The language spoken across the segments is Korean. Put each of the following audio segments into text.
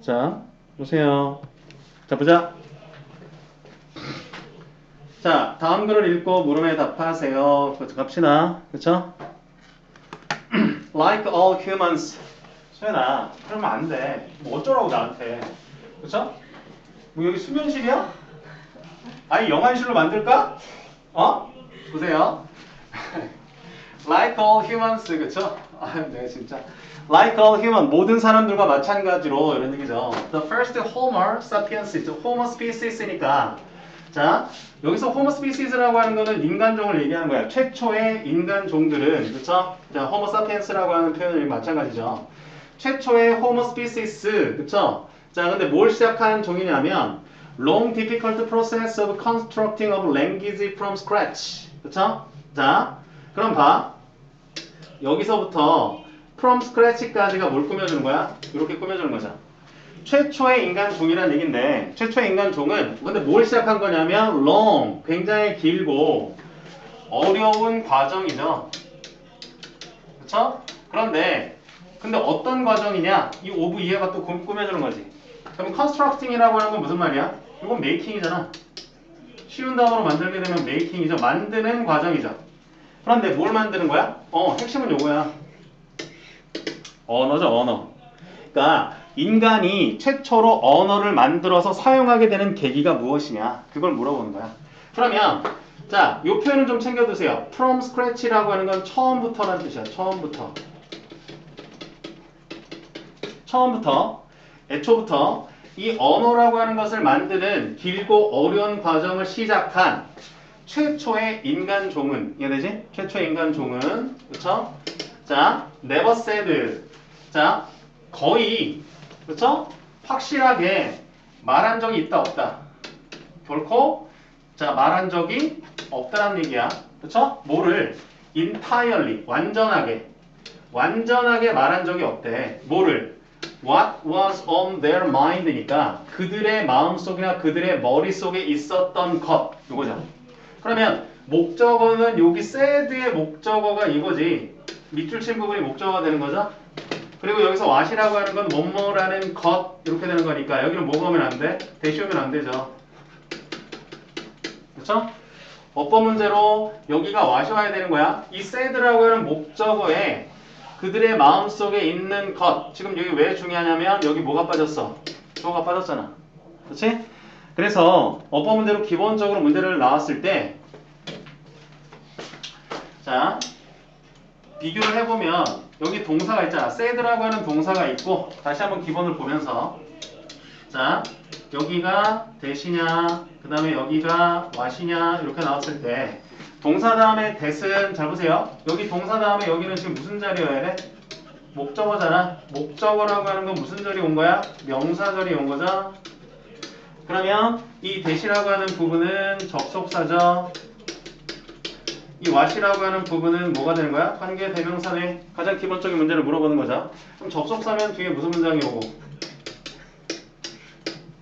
자, 보세요. 자, 보자. 자, 다음 글을 읽고 물음에 답하세요. 그쵸, 갑시다. 그쵸? like all humans. 소연아, 그러면 안 돼. 뭐 어쩌라고 나한테. 그쵸? 뭐 여기 수면실이야? 아니, 영안실로 만들까? 어? 보세요. like all humans. 그쵸? 아, 네, 진짜. Like all human, 모든 사람들과 마찬가지로 이런 얘기죠. The first Homo sapiens, Homo species니까 자 여기서 Homo species라고 하는 거는 인간종을 얘기하는 거야. 최초의 인간종들은 그렇죠? 자 Homo sapiens라고 하는 표현이 마찬가지죠. 최초의 Homo species 그렇죠? 자 근데 뭘 시작한 종이냐면 long difficult process of constructing of language from scratch 그렇죠? 자 그럼 봐 여기서부터 from scratch까지가 뭘 꾸며주는 거야? 이렇게 꾸며주는 거죠. 최초의 인간 종이라는 얘긴데 최초의 인간 종은 근데 뭘 시작한 거냐면 long 굉장히 길고 어려운 과정이죠. 그렇죠? 그런데 근데 어떤 과정이냐? 이 오브 이해가 또 꾸- 꾸며주는 거지. 그럼 constructing이라고 하는 건 무슨 말이야? 이건 making이잖아. 쉬운 단어로 만들게 되면 making이죠. 만드는 과정이죠. 그런데 뭘 만드는 거야? 어, 핵심은 요거야. 언어죠, 언어. 그러니까 인간이 최초로 언어를 만들어서 사용하게 되는 계기가 무엇이냐? 그걸 물어보는 거야. 그러면 자, 이 표현은 좀 챙겨두세요. From scratch라고 하는 건 처음부터라는 뜻이야. 처음부터. 처음부터, 애초부터 이 언어라고 하는 것을 만드는 길고 어려운 과정을 시작한 최초의 인간 종은 이해되지? 최초의 인간 종은 그렇죠? 자, never. 자, 거의 그렇죠? 확실하게 말한 적이 있다 없다. 결코 자 말한 적이 없다는 얘기야. 그렇죠? 뭐를 entirely 완전하게 완전하게 말한 적이 없대. 뭐를 What was on their mind니까 그들의 마음속이나 그들의 머릿속에 있었던 것 이거죠. 그러면 목적어는 여기 said의 목적어가 이거지. 밑줄 친 부분이 목적어가 되는 거죠. 그리고 여기서 what이라고 하는 건 뭐뭐라는 것 이렇게 되는 거니까 여기는 뭐가 오면 안 돼? 대시 오면 안 되죠. 그렇죠? 어법 문제로 여기가 what이 와야 되는 거야. 이 said라고 하는 목적어에 그들의 마음속에 있는 것. 지금 여기 왜 중요하냐면 여기 뭐가 빠졌어? 주어가 빠졌잖아. 그렇지? 그래서 어법 문제로 기본적으로 문제를 나왔을 때 자, 비교를 해보면 여기 동사가 있잖아. said라고 하는 동사가 있고 다시 한번 기본을 보면서 자 여기가 대시냐 그 다음에 여기가 what이냐 이렇게 나왔을 때 동사 다음에 that은 잘 보세요. 여기 동사 다음에 여기는 지금 무슨 자리여야 돼? 목적어잖아. 목적어라고 하는 건 무슨 절이 온 거야? 명사절이 온 거죠. 그러면 이 that이라고 하는 부분은 접속사죠. 이 what이라고 하는 부분은 뭐가 되는 거야? 관계 대명사의 가장 기본적인 문제를 물어보는 거죠. 그럼 접속사면 뒤에 무슨 문장이 오고?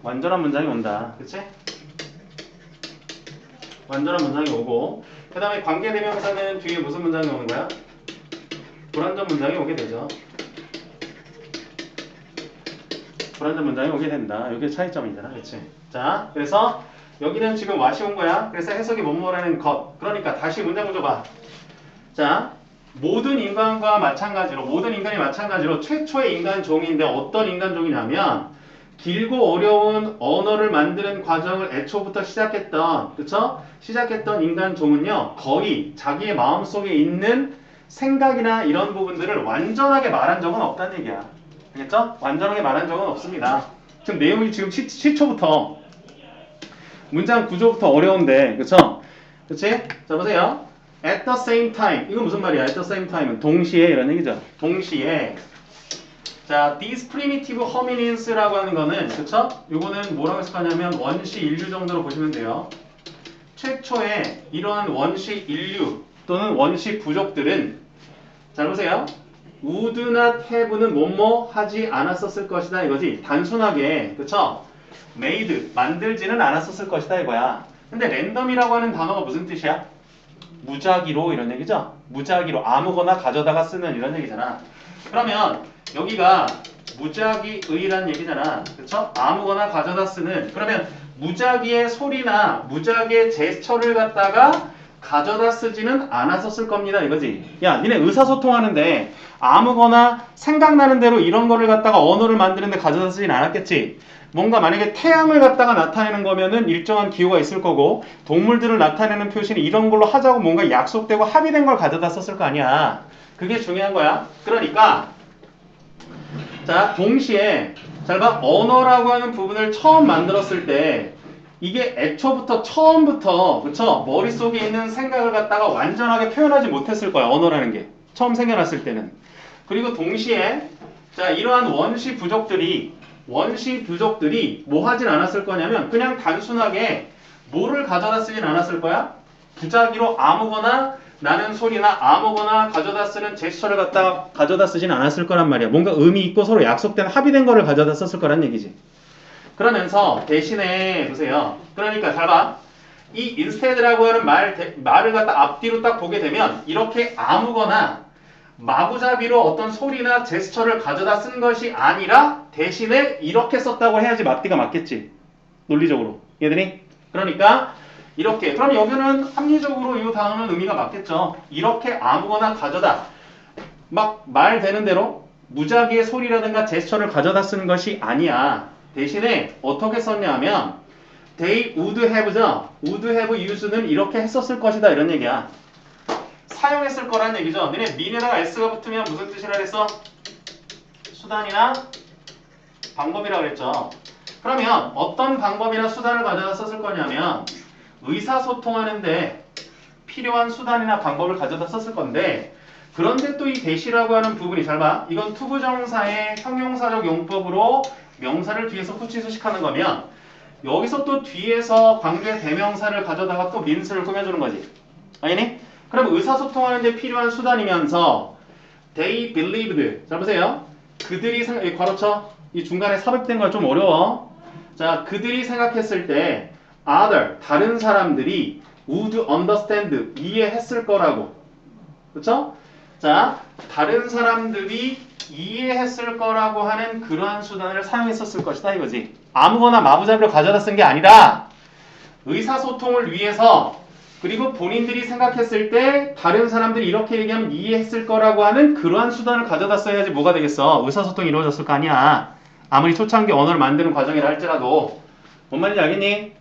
완전한 문장이 온다. 그치? 완전한 문장이 오고 그 다음에 관계 대명사는 뒤에 무슨 문장이 오는 거야? 불완전 문장이 오게 되죠. 불완전 문장이 오게 된다. 이게 차이점이잖아. 그치? 자, 그래서 여기는 지금 와시 온 거야. 그래서 해석이 뭐뭐라는 것. 그러니까 다시 문장 구조 봐. 자, 모든 인간과 마찬가지로 모든 인간이 마찬가지로 최초의 인간 종인데 어떤 인간 종이냐면 길고 어려운 언어를 만드는 과정을 애초부터 시작했던 그쵸? 시작했던 인간 종은요 거의 자기의 마음속에 있는 생각이나 이런 부분들을 완전하게 말한 적은 없다는 얘기야 알겠죠? 완전하게 말한 적은 없습니다 지금 내용이 지금 시, 시초부터 문장 구조부터 어려운데 그쵸? 그치? 자 보세요 at the same time 이건 무슨 말이야 at the same time은 동시에 이런 얘기죠 동시에 자, these primitive hominids라고 하는 거는 그쵸? 요거는 뭐라고 해석하냐면 원시 인류 정도로 보시면 돼요. 최초의 이러한 원시 인류 또는 원시 부족들은 잘 보세요. Not have는 뭐뭐 하지 않았었을 것이다 이거지. 단순하게 그쵸? made 만들지는 않았었을 것이다 이거야. 근데 랜덤이라고 하는 단어가 무슨 뜻이야? 무작위로 이런 얘기죠. 무작위로 아무거나 가져다가 쓰는 이런 얘기잖아. 그러면 여기가 무작위의란 얘기잖아. 그쵸? 아무거나 가져다 쓰는. 그러면 무작위의 소리나 무작위의 제스처를 갖다가 가져다 쓰지는 않았었을 겁니다. 이거지. 야, 니네 의사소통하는데 아무거나 생각나는 대로 이런 거를 갖다가 언어를 만드는데 가져다 쓰진 않았겠지. 뭔가 만약에 태양을 갖다가 나타내는 거면은 일정한 기호가 있을 거고 동물들을 나타내는 표시는 이런 걸로 하자고 뭔가 약속되고 합의된 걸 가져다 썼을 거 아니야. 그게 중요한 거야. 그러니까 자, 동시에 잘 봐. 언어라고 하는 부분을 처음 만들었을 때 이게 애초부터 처음부터 그쵸? 머릿속에 있는 생각을 갖다가 완전하게 표현하지 못했을 거야. 언어라는 게. 처음 생겨났을 때는. 그리고 동시에 자, 이러한 원시 부족들이 원시 부족들이 뭐 하진 않았을 거냐면 그냥 단순하게 뭐를 가져다 쓰진 않았을 거야? 부작위로 아무거나 나는 소리나 아무거나 가져다 쓰는 제스처를 갖다 가져다 쓰진 않았을 거란 말이야. 뭔가 의미 있고 서로 약속된 합의된 거를 가져다 썼을 거란 얘기지. 그러면서 대신에 보세요. 그러니까 잘 봐. 이 instead라고 하는 말, 대- 말을 갖다 앞뒤로 딱 보게 되면 이렇게 아무거나 마구잡이로 어떤 소리나 제스처를 가져다 쓴 것이 아니라 대신에 이렇게 썼다고 해야지 맞디가 맞겠지. 논리적으로. 얘들이? 그러니까 이렇게. 그럼 여기는 합리적으로 이 다음은 의미가 맞겠죠. 이렇게 아무거나 가져다. 막 말 되는 대로 무작위의 소리라든가 제스처를 가져다 쓰는 것이 아니야. 대신에 어떻게 썼냐면 they would have죠. would have used는 이렇게 했었을 것이다 이런 얘기야. 사용했을 거란 얘기죠. 너네 민에다가 s가 붙으면 무슨 뜻이라 그랬어? 수단이나 방법이라고 그랬죠. 그러면 어떤 방법이나 수단을 가져다 썼을 거냐면 의사소통하는데 필요한 수단이나 방법을 가져다 썼을 건데 그런데 또 이 대시라고 하는 부분이 잘 봐. 이건 투부정사의 형용사적 용법으로 명사를 뒤에서 후치 수식하는 거면 여기서 또 뒤에서 관계 대명사를 가져다가 또 민수를 꾸며주는 거지. 아니니? 그럼 의사소통하는데 필요한 수단이면서 they believed. 잘 보세요. 그들이 생각, 이 괄호쳐. 이 중간에 삽입된 거좀 어려워. 자, 그들이 생각했을 때 other, 다른 사람들이 would understand, 이해했을 거라고. 그쵸? 자, 다른 사람들이 이해했을 거라고 하는 그러한 수단을 사용했었을 것이다 이거지. 아무거나 마구잡이로 가져다 쓴 게 아니라 의사소통을 위해서 그리고 본인들이 생각했을 때 다른 사람들이 이렇게 얘기하면 이해했을 거라고 하는 그러한 수단을 가져다 써야지 뭐가 되겠어. 의사소통이 이루어졌을 거 아니야. 아무리 초창기 언어를 만드는 과정이라 할지라도 뭔 말인지 알겠니?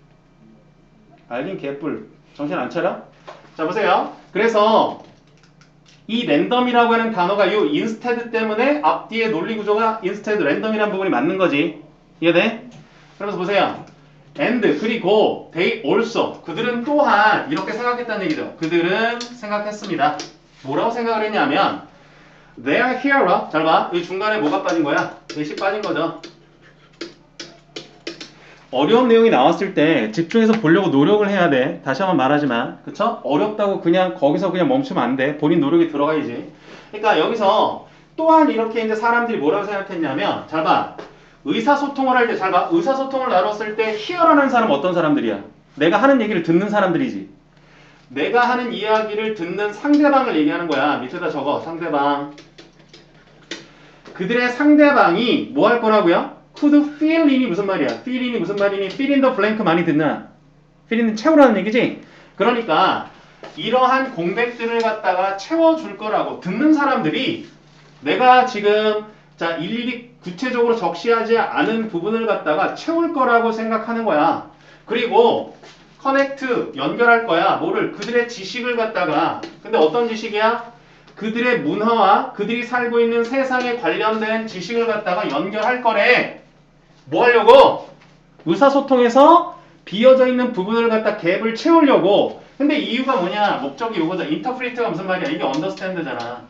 알긴 개뿔. 정신 안 차려? 자 보세요. 그래서 이 랜덤이라고 하는 단어가 이 instead 때문에 앞뒤의 논리 구조가 instead 랜덤이라는 부분이 맞는 거지. 이해돼? 그러면서 보세요. and 그리고 they also 그들은 또한 이렇게 생각했다는 얘기죠. 그들은 생각했습니다. 뭐라고 생각을 했냐면 they are here. 잘 봐. 이 중간에 뭐가 빠진 거야? 대시 빠진 거죠. 어려운 내용이 나왔을 때 집중해서 보려고 노력을 해야 돼. 다시 한번 말하지만, 그쵸? 어렵다고 그냥 거기서 그냥 멈추면 안 돼. 본인 노력이 들어가야지. 그러니까 여기서 또한 이렇게 이제 사람들이 뭐라고 생각했냐면, 잘 봐. 의사소통을 할 때, 잘 봐. 의사소통을 나눴을 때, hear라는 사람 어떤 사람들이야? 내가 하는 얘기를 듣는 사람들이지. 내가 하는 이야기를 듣는 상대방을 얘기하는 거야. 밑에다 적어. 상대방. 그들의 상대방이 뭐 할 거라고요? Could feel in이 무슨 말이야? feel in이 무슨 말이니? fill in the blank 많이 듣나? fill in 채우라는 얘기지? 그러니까 이러한 공백들을 갖다가 채워줄 거라고 듣는 사람들이 내가 지금 자 일일이 구체적으로 적시하지 않은 부분을 갖다가 채울 거라고 생각하는 거야. 그리고 커넥트 연결할 거야. 뭐를 그들의 지식을 갖다가 근데 어떤 지식이야? 그들의 문화와 그들이 살고 있는 세상에 관련된 지식을 갖다가 연결할 거래. 뭐 하려고? 의사소통에서 비어져 있는 부분을 갖다 갭을 채우려고. 근데 이유가 뭐냐? 목적이 이거죠. 인터프리트가 무슨 말이야? 이게 언더스탠드잖아.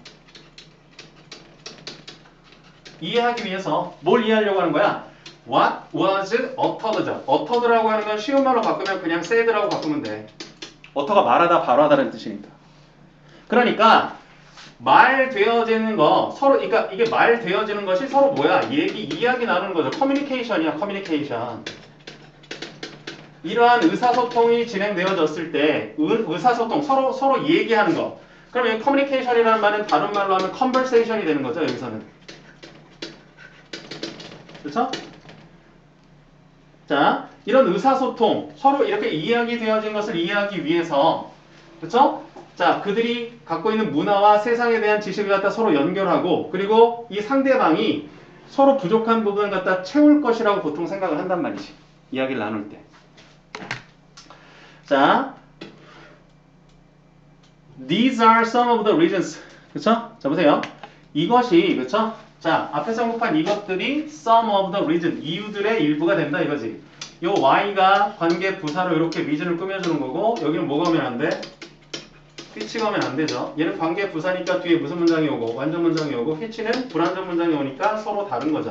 이해하기 위해서 뭘 이해하려고 하는 거야? What was uttered죠. uttered라고 하는 건 쉬운 말로 바꾸면 그냥 said라고 바꾸면 돼. utter가 말하다, 바로하다는 뜻이니까. 그러니까 말 되어지는 거 서로 그러니까 이게 말 되어지는 것이 서로 뭐야? 얘기 이야기 나누는 거죠. 커뮤니케이션이야 커뮤니케이션 이러한 의사소통이 진행되어졌을 때 의, 의사소통 서로 서로 얘기하는 거. 이 커뮤니케이션이라는 말은 다른 말로 하면 컨버세이션이 되는 거죠 여기서는. 그렇죠? 자, 이런 의사소통, 서로 이렇게 이해하게 되어진 것을 이해하기 위해서, 그렇죠? 자, 그들이 갖고 있는 문화와 세상에 대한 지식을 갖다 서로 연결하고, 그리고 이 상대방이 서로 부족한 부분을 갖다 채울 것이라고 보통 생각을 한단 말이지. 이야기를 나눌 때. 자, these are some of the reasons. 그쵸? 자, 보세요. 이것이, 그쵸? 자, 앞에서 언급한 이것들이 some of the reason, 이유들의 일부가 된다 이거지. 요 y가 관계 부사로 이렇게 reason을 꾸며주는 거고, 여기는 뭐가 오면 안 돼? Which가 오면 안 되죠. 얘는 관계 부사니까 뒤에 무슨 문장이 오고, 완전 문장이 오고, which는 불완전 문장이 오니까 서로 다른 거죠.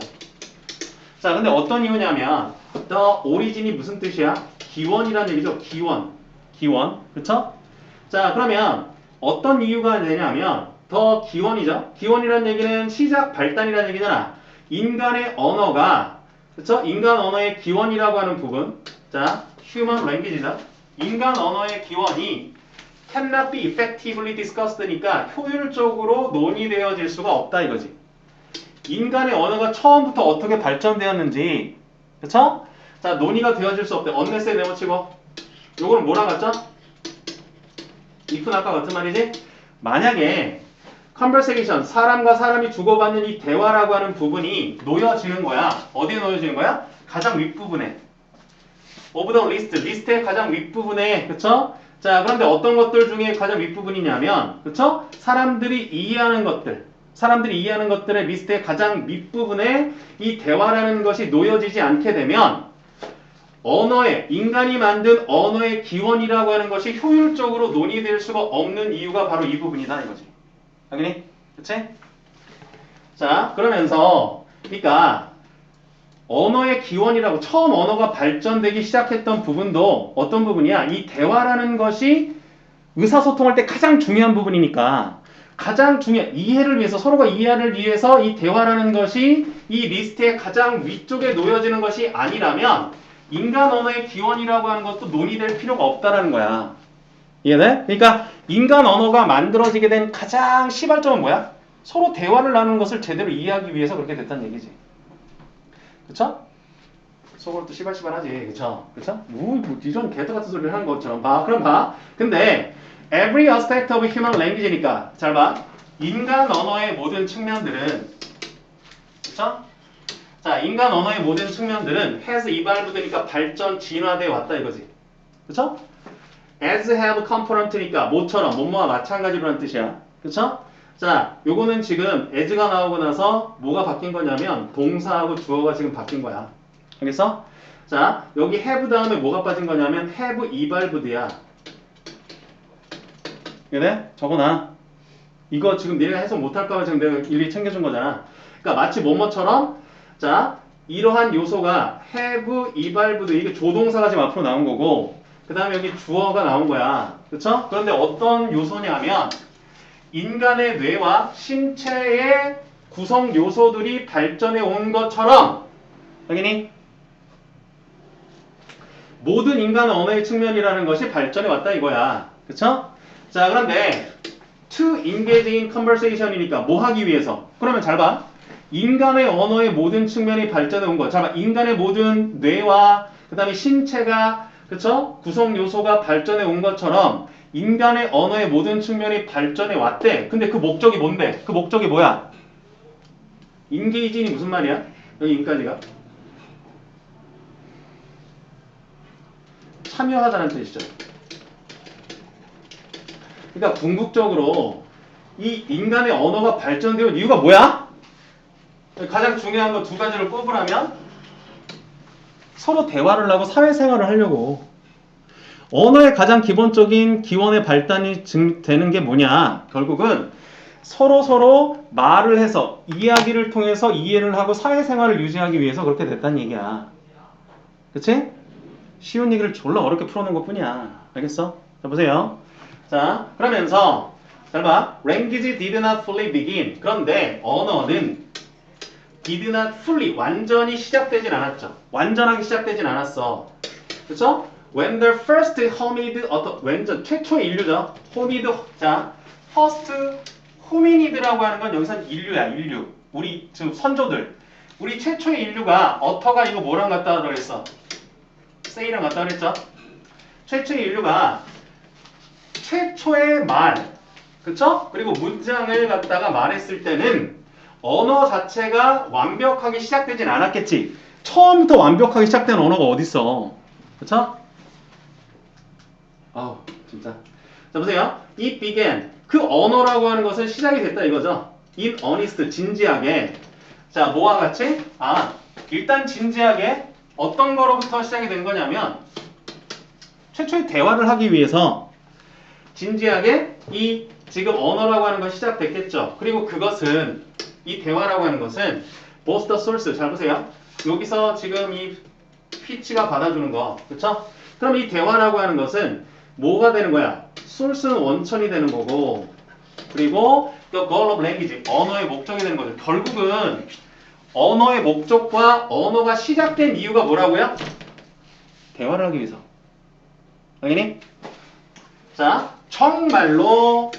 자, 근데 어떤 이유냐면, the origin이 무슨 뜻이야? 기원이라는 얘기죠. 기원. 기원. 그쵸? 자, 그러면 어떤 이유가 되냐면 더 기원이죠. 기원이라는 얘기는 시작 발단이라는 얘기잖아. 인간의 언어가 그렇죠? 인간 언어의 기원이라고 하는 부분. 자, human language죠. 인간 언어의 기원이 cannot be effectively discussed니까 효율적으로 논의되어질 수가 없다 이거지. 인간의 언어가 처음부터 어떻게 발전되었는지 그렇죠? 자, 논의가 되어질 수 없대. 언네스에 네모치고 요거는 뭐랑 같죠? if는 아까 같은 말이지? 만약에 conversation, 사람과 사람이 주고받는 이 대화라고 하는 부분이 놓여지는 거야. 어디에 놓여지는 거야? 가장 윗부분에. of the list, 리스트의 가장 윗부분에, 그쵸? 자, 그런데 어떤 것들 중에 가장 윗부분이냐면, 그쵸? 사람들이 이해하는 것들, 사람들이 이해하는 것들의 리스트의 가장 밑부분에 이 대화라는 것이 놓여지지 않게 되면, 언어의 인간이 만든 언어의 기원이라고 하는 것이 효율적으로 논의될 수가 없는 이유가 바로 이 부분이다 이거지. 확인이? 그치? 자, 그러면서 그러니까 언어의 기원이라고 처음 언어가 발전되기 시작했던 부분도 어떤 부분이야? 이 대화라는 것이 의사소통할 때 가장 중요한 부분이니까 가장 중요한 이해를 위해서 서로가 이해를 위해서 이 대화라는 것이 이 리스트의 가장 위쪽에 놓여지는 것이 아니라면 인간 언어의 기원이라고 하는 것도 논의될 필요가 없다라는 거야. 이해돼? 그러니까 인간 언어가 만들어지게 된 가장 시발점은 뭐야? 서로 대화를 나누는 것을 제대로 이해하기 위해서 그렇게 됐다는 얘기지. 그쵸? 속으로 또 시발시발하지. 그쵸? 그쵸? 뭐, 뭐 이런 개도 같은 소리를 하는 것처럼. 봐. 그럼 봐. 근데 every aspect of human language니까 잘 봐. 인간 언어의 모든 측면들은 그쵸? 자, 인간 언어의 모든 측면들은 has evolved니까 발전, 진화돼 왔다 이거지. 그쵸? as have component니까 뭐처럼, 뭐뭐와 마찬가지로라는 뜻이야. 그쵸? 자, 요거는 지금 as가 나오고 나서 뭐가 바뀐 거냐면 동사하고 주어가 지금 바뀐 거야. 알겠어? 자, 여기 have 다음에 뭐가 빠진 거냐면 have evolved야. 그래? 적어놔. 이거 지금 니네가 해석 못할까봐 지금 내가 일일이 챙겨준 거잖아. 그러니까 마치 뭐뭐처럼 자, 이러한 요소가 have, evolved 이게 조동사가 지금 앞으로 나온 거고 그 다음에 여기 주어가 나온 거야. 그쵸? 그런데 어떤 요소냐면 인간의 뇌와 신체의 구성 요소들이 발전해 온 것처럼 확인이? 모든 인간 언어의 측면이라는 것이 발전해 왔다 이거야. 그쵸? 자, 그런데 to engage in conversation이니까 뭐 하기 위해서? 그러면 잘 봐. 인간의 언어의 모든 측면이 발전해 온 거. 자, 봐. 인간의 모든 뇌와 그 다음에 신체가 그쵸? 구성 요소가 발전해 온 것처럼 인간의 언어의 모든 측면이 발전해 왔대. 근데 그 목적이 뭔데? 그 목적이 뭐야? 인게이진이 무슨 말이야? 여기 인까지가 참여하다는 뜻이죠. 그러니까 궁극적으로 이 인간의 언어가 발전되온 이유가 뭐야? 가장 중요한 거 두 가지를 꼽으라면 서로 대화를 하고 사회생활을 하려고 언어의 가장 기본적인 기원의 발단이 증- 되는 게 뭐냐? 결국은 서로 서로 말을 해서 이야기를 통해서 이해를 하고 사회생활을 유지하기 위해서 그렇게 됐다는 얘기야. 그치? 쉬운 얘기를 졸라 어렵게 풀어놓은 것 뿐이야. 알겠어? 자, 보세요. 자, 그러면서, 잘 봐. Language did not fully begin. 그런데 언어는 did not fully, 완전히 시작되진 않았죠. 완전하게 시작되진 않았어. 그쵸? When the first hominid, 어떤, 완전 최초의 인류죠. hominid, 자, first hominid라고 하는 건 여기선 인류야, 인류. 우리 지금 선조들. 우리 최초의 인류가 어터가 이거 뭐랑 같다 그랬어? 세이랑 같다 그랬죠? 최초의 인류가 최초의 말, 그쵸? 그리고 문장을 갖다가 말했을 때는 언어 자체가 완벽하게 시작되진 않았겠지. 처음부터 완벽하게 시작된 언어가 어딨어? 그쵸? 아우, 진짜. 자, 보세요. It began. 그 언어라고 하는 것은 시작이 됐다 이거죠. In earnest, 진지하게. 자, 뭐와 같이? 아, 일단 진지하게 어떤 거로부터 시작이 된 거냐면 최초의 대화를 하기 위해서 진지하게 이 지금 언어라고 하는 것이 시작됐겠죠. 그리고 그것은 이 대화라고 하는 것은 the source 잘 보세요. 여기서 지금 이 피치가 받아주는 거, 그렇죠? 그럼 이 대화라고 하는 것은 뭐가 되는 거야? source는 원천이 되는 거고, 그리고 the goal of language 언어의 목적이 되는 거죠. 결국은 언어의 목적과 언어가 시작된 이유가 뭐라고요? 대화를 하기 위해서. 당연히. 자, 정말로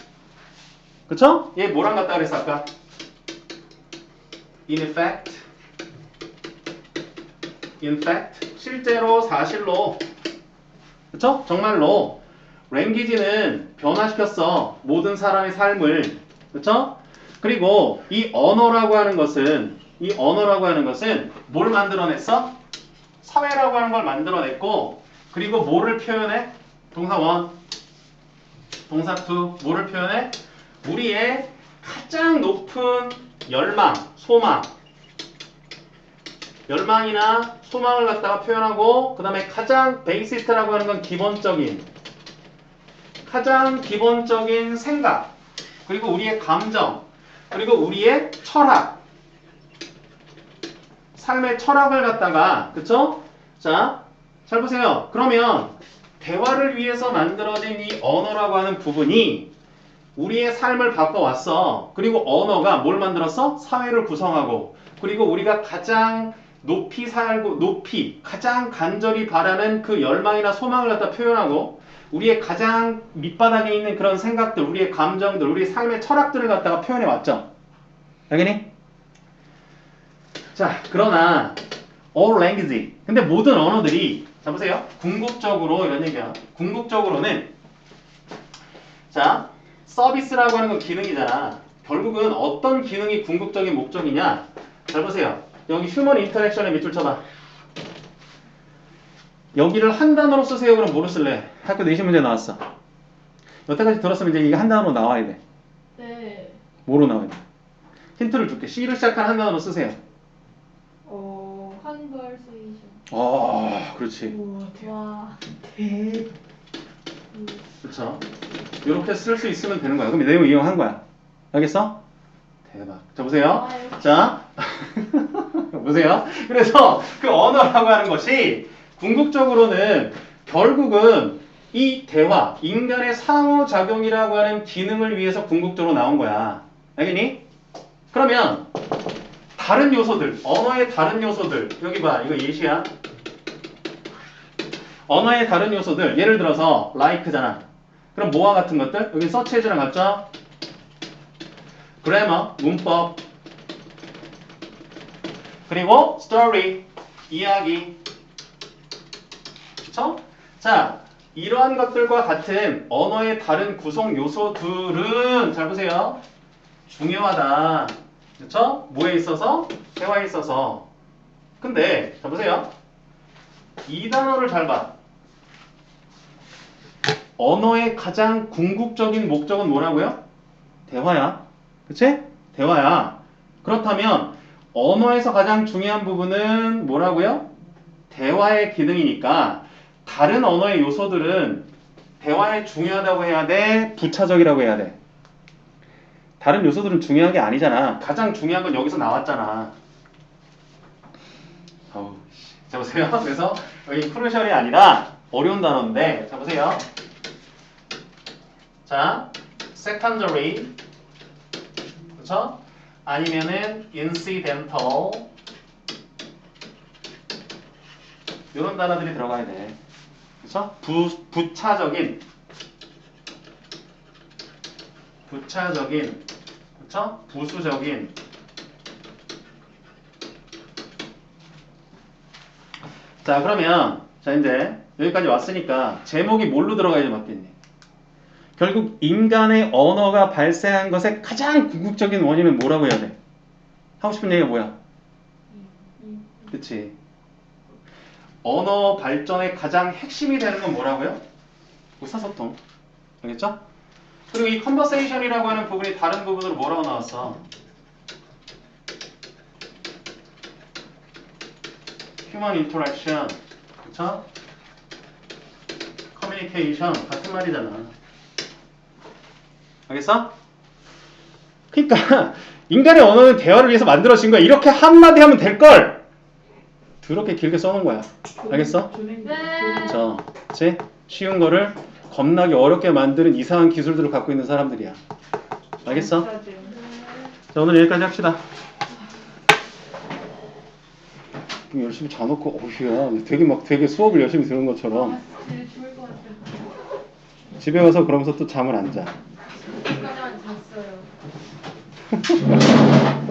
그쵸? 얘 뭐랑 같다 그랬어 아까? In fact In fact 실제로 사실로 그쵸? 정말로 랭귀지는 변화시켰어 모든 사람의 삶을 그쵸? 그리고 이 언어라고 하는 것은 이 언어라고 하는 것은 뭘 만들어냈어? 사회라고 하는 걸 만들어냈고 그리고 뭐를 표현해? 동사 원 동사 투 뭐를 표현해? 우리의 가장 높은 열망, 소망 열망이나 소망을 갖다가 표현하고 그 다음에 가장 베이시스트라고 하는 건 기본적인 가장 기본적인 생각 그리고 우리의 감정 그리고 우리의 철학 삶의 철학을 갖다가 그쵸? 자, 잘 보세요. 그러면 대화를 위해서 만들어진 이 언어라고 하는 부분이 우리의 삶을 바꿔왔어. 그리고 언어가 뭘 만들었어? 사회를 구성하고 그리고 우리가 가장 높이 살고 높이 가장 간절히 바라는 그 열망이나 소망을 갖다 표현하고 우리의 가장 밑바닥에 있는 그런 생각들, 우리의 감정들, 우리의 삶의 철학들을 갖다가 표현해 왔죠. 당연히. 자, 그러나 all language. 근데 모든 언어들이 자 보세요. 궁극적으로 이런 얘기야. 궁극적으로는 자 서비스라고 하는 건 기능이잖아. 결국은 어떤 기능이 궁극적인 목적이냐? 잘 보세요. 여기 휴먼 인터랙션에 밑줄 쳐봐. 여기를 한 단어로 쓰세요. 그럼 뭐로 쓸래? 학교 내신 문제 나왔어. 여태까지 들었으면 이제 이게 한 단어로 나와야 돼. 네. 뭐로 나와야 돼? 힌트를 줄게. C를 시작한 한 단어로 쓰세요. 어, conversation. 아, 그렇지. 와, 대 그렇죠. 이렇게 쓸 수 있으면 되는 거야. 그럼 이 내용 이용한 거야. 알겠어? 대박. 자 보세요. 아유. 자 보세요. 그래서 그 언어라고 하는 것이 궁극적으로는 결국은 이 대화, 인간의 상호작용이라고 하는 기능을 위해서 궁극적으로 나온 거야. 알겠니? 그러면 다른 요소들, 언어의 다른 요소들, 여기 봐, 이거 예시야. 언어의 다른 요소들, 예를 들어서 like잖아. 그럼 뭐와 같은 것들? 여기 as랑 같죠? grammar, 문법. 그리고 story, 이야기. 그쵸? 자, 이러한 것들과 같은 언어의 다른 구성 요소들은 잘 보세요. 중요하다. 그쵸? 뭐에 있어서? 대화에 있어서. 근데 자 보세요. 이 단어를 잘 봐. 언어의 가장 궁극적인 목적은 뭐라고요? 대화야. 그치? 대화야. 그렇다면 언어에서 가장 중요한 부분은 뭐라고요? 대화의 기능이니까 다른 언어의 요소들은 대화에 중요하다고 해야 돼? 부차적이라고 해야 돼? 다른 요소들은 중요한 게 아니잖아. 가장 중요한 건 여기서 나왔잖아. 어우, 씨. 자 보세요. 그래서 여기 크루셜이 아니라 어려운 단어인데 자 보세요. 자, secondary 그렇죠? 아니면은 incidental 이런 단어들이 들어가야 돼. 그렇죠? 부 부차적인 부차적인 그렇죠? 부수적인 자 그러면 자 이제 여기까지 왔으니까 제목이 뭘로 들어가야지 맞겠니? 결국 인간의 언어가 발생한 것의 가장 궁극적인 원인은 뭐라고 해야 돼? 하고 싶은 얘기가 뭐야? 그치? 언어 발전의 가장 핵심이 되는 건 뭐라고요? 의사소통. 알겠죠? 그리고 이 컨버세이션이라고 하는 부분이 다른 부분으로 뭐라고 나왔어? 휴먼 인터랙션. 그쵸? 커뮤니케이션 같은 말이잖아. 알겠어? 그러니까 인간의 언어는 대화를 위해서 만들어진 거야. 이렇게 한마디 하면 될 걸. 더럽게 길게 써놓은 거야. 알겠어? 네. 저, 그치? 쉬운 거를 겁나게 어렵게 만드는 이상한 기술들을 갖고 있는 사람들이야. 알겠어? 자, 오늘 여기까지 합시다. 열심히 자놓고, 어휴야, 되게 막 되게 수업을 열심히 들은 것처럼 아, 같아요. 집에 와서 그러면서 또 잠을 안 자.